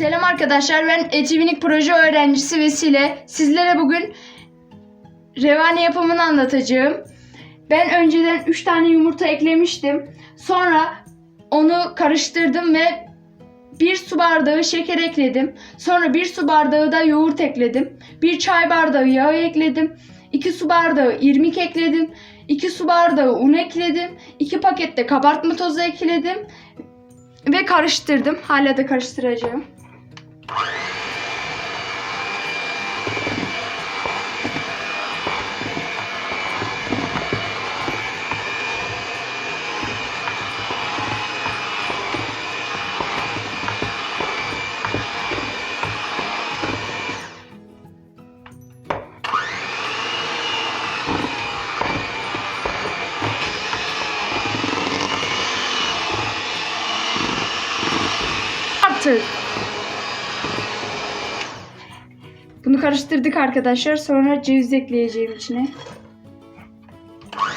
Selam arkadaşlar ben Etivinik proje öğrencisi Vesile. Sizlere bugün revani yapımını anlatacağım. Ben önceden 3 tane yumurta eklemiştim. Sonra onu karıştırdım ve bir su bardağı şeker ekledim. Sonra bir su bardağı da yoğurt ekledim. Bir çay bardağı yağ ekledim. 2 su bardağı irmik ekledim. 2 su bardağı un ekledim. 2 paket de kabartma tozu ekledim. Ve karıştırdım. Hala da karıştıracağım. 하트. Bunu karıştırdık arkadaşlar. Sonra ceviz ekleyeceğim içine.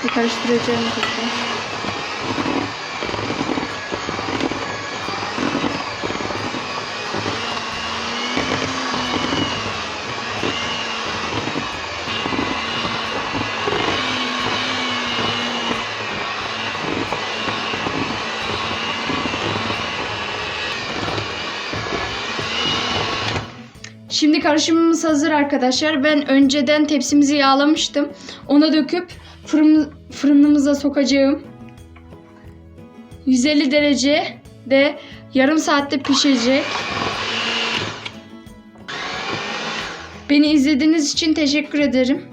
Ve karıştıracağım tekrar. Şimdi karışımımız hazır arkadaşlar. Ben önceden tepsimizi yağlamıştım. Ona döküp fırın, fırınımıza sokacağım. 150 derece de yarım saatte pişecek. Beni izlediğiniz için teşekkür ederim.